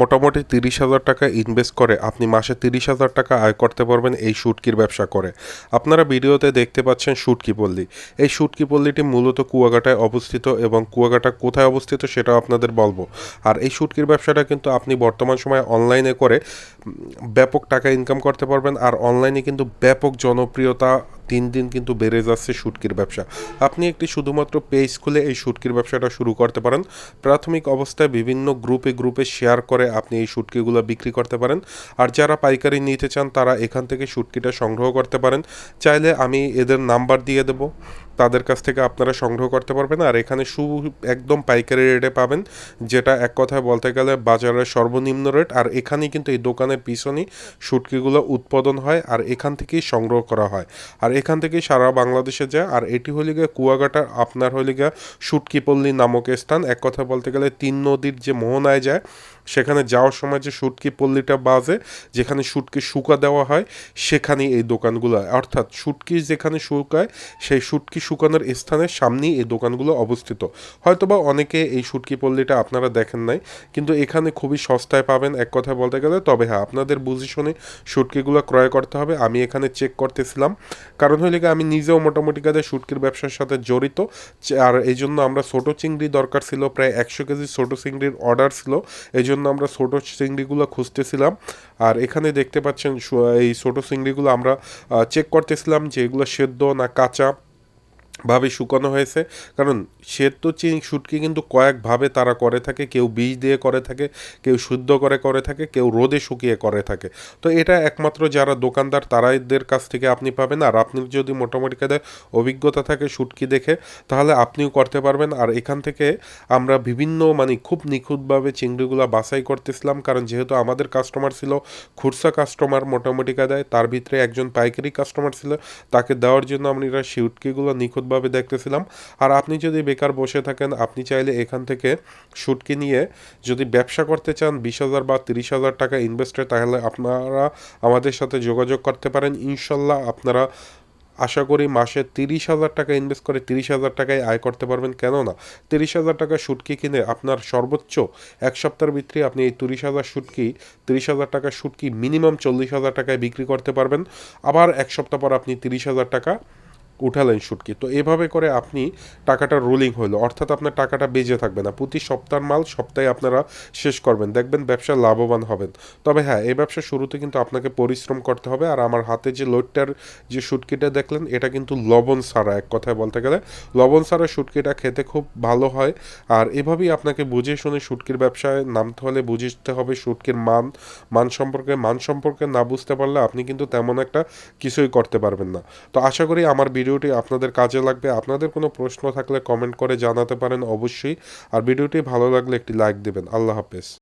মোটামুটি তিরিশ হাজার টাকা ইনভেস্ট করে আপনি মাসে তিরিশ হাজার টাকা আয় করতে পারবেন এই শুটকির ব্যবসা করে। আপনারা ভিডিওতে দেখতে পাচ্ছেন শুটকি পল্লী। এই শুটকি পল্লীটি মূলত কুয়াকাটায় অবস্থিত এবং কুয়াকাটা কোথায় অবস্থিত সেটাও আপনাদের বলব। আর এই শুটকির ব্যবসাটা কিন্তু আপনি বর্তমান সময়ে অনলাইনে করে ব্যাপক টাকা ইনকাম করতে পারবেন। আর অনলাইনে কিন্তু ব্যাপক জনপ্রিয়তা দিন দিন কিন্তু বেড়ে যাচ্ছে শুটকির ব্যবসা। আপনি একটি শুধুমাত্র পেজ খুলে এই শুটকির ব্যবসাটা শুরু করতে পারেন। প্রাথমিক অবস্থায় বিভিন্ন গ্রুপে গ্রুপে শেয়ার করে আপনি এই শুটকিগুলো বিক্রি করতে পারেন। আর যারা পাইকারি নিতে চান, তারা এখান থেকে শুটকিটা সংগ্রহ করতে পারেন। চাইলে আমি এদের নাম্বার দিয়ে দেবো। তাদের কাছ থেকে আপনারা সংগ্রহ করতে পারবেন। আর এখানে সু একদম পাইকারি রেটে পাবেন, যেটা এক কথায় বলতে গেলে বাজারের সর্বনিম্ন রেট আর এখানেই কিন্তু এই দোকানের পিছনেই শুটকিগুলো উৎপাদন হয় আর এখান থেকেই সংগ্রহ করা হয়। আর এখান থেকেই সারা বাংলাদেশে যায়। আর এটি হলে গিয়ে কুয়াকাটার আপনার হলে গিয়ে শুটকিপল্লী নামক স্থান। এক কথা বলতে গেলে তিন নদীর যে মোহনায় যায় সেখানে যাওয়ার সময় যে শুটকি পল্লীটা বাজে, যেখানে শুটকি শুকা দেওয়া হয়, সেখানেই এই দোকানগুলো অর্থাৎ শুটকি যেখানে শুকায়, সেই শুটকি শুকানোর স্থানের সামনেই এই দোকানগুলো অবস্থিত। হয়তোবা অনেকে এই শুটকি পল্লীটা আপনারা দেখেন নাই, কিন্তু এখানে খুবই সস্তায় পাবেন এক কথায় বলতে গেলে। তবে হ্যাঁ আপনাদের বুঝে শুনে শুটকিগুলো ক্রয় করতে হবে। আমি এখানে চেক করতেছিলাম। কারণ হইলে আমি নিজেও মোটামুটি কাজে শুটকির ব্যবসার সাথে জড়িত। আর এই জন্য আমরা ছোটো চিংড়ি দরকার ছিল, প্রায় একশো কেজি ছোটো চিংড়ির অর্ডার ছিল। এই জন্য আমরা ছোটো চিংড়িগুলো খুঁজতেছিলাম। আর এখানে দেখতে পাচ্ছেন এই ছোটো চিংড়িগুলো আমরা চেক করতেছিলাম যে এগুলো সেদ্ধ না কাঁচা। ভাবে শুকানো হয়েছে। কারণ সেদ্ধ চিং শুটকি কিন্তু কয়েকভাবে তারা করে থাকে, কেউ বীজ দিয়ে করে থাকে, কেউ শুদ্ধ করে করে থাকে, কেউ রোদে শুকিয়ে করে থাকে। তো এটা একমাত্র যারা দোকানদার তারাইদের কাছ থেকে আপনি পাবেন। আর আপনি যদি মোটামুটি কাজে অভিজ্ঞতা থাকে শুটকি দেখে, তাহলে আপনিও করতে পারবেন। আর এখান থেকে আমরা বিভিন্ন মানে খুব নিখুঁতভাবে চিংড়িগুলো বাছাই করতেছিলাম। কারণ যেহেতু আমাদের কাস্টমার ছিল, খুরসা কাস্টমার মোটামুটি কাদায় তার ভিতরে একজন পাইকারি কাস্টমার ছিল, তাকে দেওয়ার জন্য আমরা শুটকিগুলো নিখুঁতভাবে দেখতেছিলাম। আর আপনি যদি বেকার বসে থাকেন, আপনি চাইলে এখান থেকে শুটকি নিয়ে যদি ব্যবসা করতে চান, বিশ হাজার বা তিরিশ হাজার টাকা ইনভেস্টে তাহলে আপনারা আমাদের সাথে যোগাযোগ করতে পারেন। ইনশাল্লাহ আপনারা আশা করি মাসে তিরিশ হাজার টাকা ইনভেস্ট করে তিরিশ হাজার টাকায় আয় করতে পারবেন। কেন না তিরিশ হাজার টাকা শুটকি কিনে আপনার সর্বোচ্চ এক সপ্তাহের ভিতরে আপনি এই তিরিশ হাজার শুটকি তিরিশ হাজার টাকা শুটকি মিনিমাম চল্লিশ হাজার টাকায় বিক্রি করতে পারবেন। আবার এক সপ্তাহ পর আপনি তিরিশ হাজার টাকা উঠালেন শুটকি তো এভাবে করে আপনি টাকাটা রোলিং হলো অর্থাৎ আপনার টাকাটা বেজে থাকবে না। প্রতি সপ্তাহের মাল সপ্তাহে আপনারা শেষ করবেন। দেখবেন ব্যবসা লাভবান হবেন। তবে হ্যাঁ এই ব্যবসা শুরুতে কিন্তু আপনাকে পরিশ্রম করতে হবে। আর আমার হাতে যে লোডটার যে শুটকিটা দেখলেন, এটা কিন্তু লবণ ছাড়া এক কথায় বলতে গেলে। লবণ ছাড়া শুটকিটা খেতে খুব ভালো হয়। আর এভাবেই আপনাকে বুঝে শুনে শুটকির ব্যবসায় নামতে হলে বুঝতে হবে শুটকির মান মান সম্পর্কে। মান সম্পর্কে না বুঝতে পারলে আপনি কিন্তু তেমন একটা কিছুই করতে পারবেন না। তো আশা করি আমার ভিডিওটি আপনাদের কাজে লাগবে। আপনাদের কোনো প্রশ্ন থাকলে কমেন্ট করে জানাতে পারেন অবশ্যই। আর ভিডিওটি ভালো লাগলে একটি লাইক দেবেন। আল্লাহ হাফেজ।